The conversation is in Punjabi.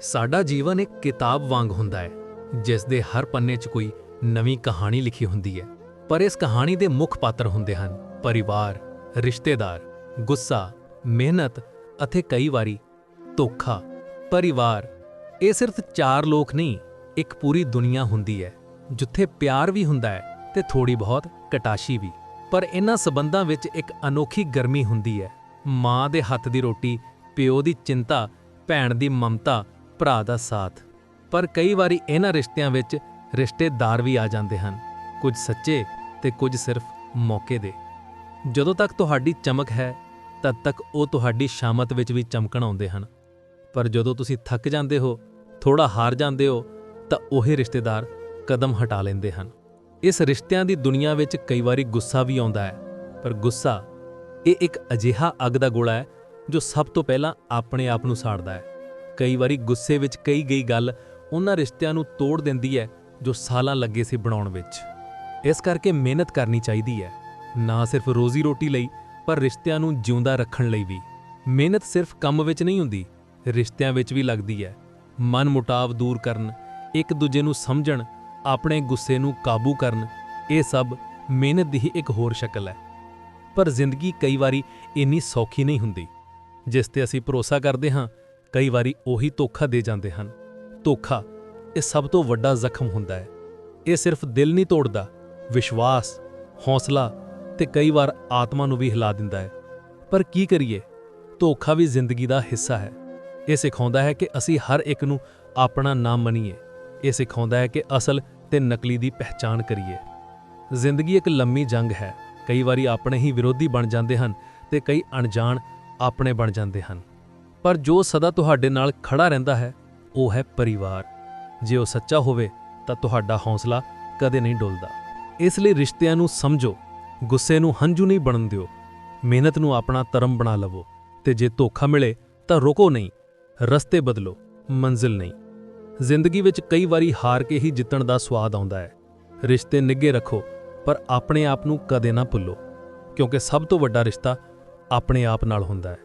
ਸਾਡਾ ਜੀਵਨ ਇੱਕ ਕਿਤਾਬ ਵਾਂਗ ਹੁੰਦਾ ਹੈ, ਜਿਸ ਦੇ ਹਰ ਪੰਨੇ 'ਚ ਕੋਈ ਨਵੀਂ ਕਹਾਣੀ ਲਿਖੀ ਹੁੰਦੀ ਹੈ। ਪਰ ਇਸ ਕਹਾਣੀ ਦੇ ਮੁੱਖ ਪਾਤਰ ਹੁੰਦੇ ਹਨ ਪਰਿਵਾਰ, ਰਿਸ਼ਤੇਦਾਰ, ਗੁੱਸਾ, ਮਿਹਨਤ ਅਤੇ ਕਈ ਵਾਰੀ ਧੋਖਾ। ਪਰਿਵਾਰ, ਇਹ ਸਿਰਫ ਚਾਰ ਲੋਕ ਨਹੀਂ, ਇੱਕ ਪੂਰੀ ਦੁਨੀਆ ਹੁੰਦੀ ਹੈ, ਜਿੱਥੇ ਪਿਆਰ ਵੀ ਹੁੰਦਾ ਹੈ ਤੇ ਥੋੜੀ ਬਹੁਤ ਕਟਾਸ਼ੀ ਵੀ। ਪਰ ਇਹਨਾਂ ਸਬੰਧਾਂ ਵਿੱਚ ਇੱਕ ਅਨੋਖੀ ਗਰਮੀ ਹੁੰਦੀ ਹੈ। ਮਾਂ ਦੇ ਹੱਥ ਦੀ ਰੋਟੀ, ਪਿਓ ਦੀ ਚਿੰਤਾ, ਭੈਣ ਦੀ ਮਮਤਾ ਭਰਾ ਦਾ ਸਾਥ। ਪਰ ਕਈ ਵਾਰੀ ਇਹਨਾਂ ਰਿਸ਼ਤਿਆਂ ਵਿੱਚ ਰਿਸ਼ਤੇਦਾਰ ਵੀ ਆ ਜਾਂਦੇ ਹਨ। ਕੁਝ ਸੱਚੇ ਤੇ ਕੁਝ ਸਿਰਫ ਮੌਕੇ ਦੇ। ਜਦੋਂ ਤੱਕ ਤੁਹਾਡੀ ਚਮਕ ਹੈ, ਤਦ ਤੱਕ ਉਹ ਤੁਹਾਡੀ ਸ਼ਾਮਤ ਵਿੱਚ ਵੀ ਚਮਕਣ ਆਉਂਦੇ ਹਨ। ਪਰ ਜਦੋਂ ਤੁਸੀਂ ਥੱਕ ਜਾਂਦੇ ਹੋ ਥੋੜਾ ਹਾਰ ਜਾਂਦੇ ਹੋ, ਤਾਂ ਉਹੀ ਰਿਸ਼ਤੇਦਾਰ ਕਦਮ ਹਟਾ ਲੈਂਦੇ ਹਨ। ਇਸ ਰਿਸ਼ਤਿਆਂ ਦੀ ਦੁਨੀਆ ਵਿੱਚ ਕਈ ਵਾਰੀ ਗੁੱਸਾ ਵੀ ਆਉਂਦਾ ਹੈ। ਪਰ ਗੁੱਸਾ ਇਹ ਇੱਕ ਅਜਿਹਾ ਅੱਗ ਦਾ ਗੋਲਾ ਹੈ, ਜੋ ਸਭ ਤੋਂ ਪਹਿਲਾਂ ਆਪਣੇ ਆਪ ਨੂੰ ਸਾੜਦਾ ਹੈ। ਕਈ ਵਾਰੀ ਗੁੱਸੇ ਵਿੱਚ ਕਹੀ ਗਈ ਗੱਲ ਉਹਨਾਂ ਰਿਸ਼ਤਿਆਂ ਨੂੰ ਤੋੜ ਦਿੰਦੀ ਹੈ ਜੋ ਸਾਲਾਂ ਲੱਗੇ ਸੀ ਬਣਾਉਣ ਵਿੱਚ। ਇਸ ਕਰਕੇ ਮਿਹਨਤ ਕਰਨੀ ਚਾਹੀਦੀ ਹੈ, ਨਾ ਸਿਰਫ ਰੋਜ਼ੀ ਰੋਟੀ ਲਈ, ਪਰ ਰਿਸ਼ਤਿਆਂ ਨੂੰ ਜਿਉਂਦਾ ਰੱਖਣ ਲਈ ਵੀ। ਮਿਹਨਤ ਸਿਰਫ ਕੰਮ ਵਿੱਚ ਨਹੀਂ ਹੁੰਦੀ, ਰਿਸ਼ਤਿਆਂ ਵਿੱਚ ਵੀ ਲੱਗਦੀ ਹੈ। ਮਨ ਮੁਟਾਵ ਦੂਰ ਕਰਨ, ਇੱਕ ਦੂਜੇ ਨੂੰ ਸਮਝਣ, ਆਪਣੇ ਗੁੱਸੇ ਨੂੰ ਕਾਬੂ ਕਰਨ, ਇਹ ਸਭ ਮਿਹਨਤ ਦੀ ਹੀ ਇੱਕ ਹੋਰ ਸ਼ਕਲ ਹੈ। ਪਰ ਜ਼ਿੰਦਗੀ ਕਈ ਵਾਰੀ ਇੰਨੀ ਸੌਖੀ ਨਹੀਂ ਹੁੰਦੀ, ਜਿਸ ਤੇ ਅਸੀਂ ਭਰੋਸਾ ਕਰਦੇ ਹਾਂ ਕਈ ਵਾਰੀ ਉਹੀ ਧੋਖਾ ਦੇ ਜਾਂਦੇ ਹਨ। ਧੋਖਾ ਇਹ ਸਭ ਤੋਂ ਵੱਡਾ ਜ਼ਖਮ ਹੁੰਦਾ ਹੈ। ਇਹ ਸਿਰਫ ਦਿਲ ਨਹੀਂ ਤੋੜਦਾ, ਵਿਸ਼ਵਾਸ, ਹੌਸਲਾ ਤੇ ਕਈ ਵਾਰ ਆਤਮਾ ਨੂੰ ਵੀ ਹਿਲਾ ਦਿੰਦਾ ਹੈ। ਪਰ ਕੀ ਕਰੀਏ? ਧੋਖਾ ਵੀ ਜ਼ਿੰਦਗੀ ਦਾ ਹਿੱਸਾ ਹੈ। ਇਹ ਸਿਖਾਉਂਦਾ ਹੈ ਕਿ ਅਸੀਂ ਹਰ ਇੱਕ ਨੂੰ ਆਪਣਾ ਨਾਮ ਮੰਨੀਏ। ਇਹ ਸਿਖਾਉਂਦਾ ਹੈ ਕਿ ਅਸਲ ਤੇ ਨਕਲੀ ਦੀ ਪਹਿਚਾਣ ਕਰੀਏ। ਜ਼ਿੰਦਗੀ ਇੱਕ ਲੰਮੀ ਜੰਗ ਹੈ। ਕਈ ਵਾਰੀ ਆਪਣੇ ਹੀ ਵਿਰੋਧੀ ਬਣ ਜਾਂਦੇ ਹਨ ਤੇ ਕਈ ਅਣਜਾਣ ਆਪਣੇ ਬਣ ਜਾਂਦੇ ਹਨ। ਪਰ ਜੋ ਸਦਾ ਤੁਹਾਡੇ ਨਾਲ ਖੜਾ ਰਹਿੰਦਾ ਹੈ, ਉਹ ਹੈ ਪਰਿਵਾਰ। ਜੇ ਉਹ ਸੱਚਾ ਹੋਵੇ, ਤਾਂ ਤੁਹਾਡਾ ਹੌਸਲਾ ਕਦੇ ਨਹੀਂ ਡੁੱਲਦਾ। ਇਸ ਲਈ ਰਿਸ਼ਤਿਆਂ ਨੂੰ ਸਮਝੋ, ਗੁੱਸੇ ਨੂੰ ਹੰਝੂ ਨਹੀਂ ਬਣਨ ਦਿਓ। ਮਿਹਨਤ ਨੂੰ ਆਪਣਾ ਧਰਮ ਬਣਾ ਲਵੋ। ਤੇ ਜੇ ਧੋਖਾ ਮਿਲੇ, ਤਾਂ ਰੁਕੋ ਨਹੀਂ। ਰਸਤੇ ਬਦਲੋ, ਮੰਜ਼ਿਲ ਨਹੀਂ। ਜ਼ਿੰਦਗੀ ਵਿੱਚ ਕਈ ਵਾਰੀ ਹਾਰ ਕੇ ਹੀ ਜਿੱਤਣ ਦਾ ਸਵਾਦ ਆਉਂਦਾ ਹੈ। ਰਿਸ਼ਤੇ ਨਿੱਘੇ ਰੱਖੋ, ਪਰ ਆਪਣੇ ਆਪ ਨੂੰ ਕਦੇ ਨਾ ਭੁੱਲੋ। ਕਿਉਂਕਿ ਸਭ ਤੋਂ ਵੱਡਾ ਰਿਸ਼ਤਾ ਆਪਣੇ ਆਪ ਨਾਲ ਹੁੰਦਾ ਹੈ।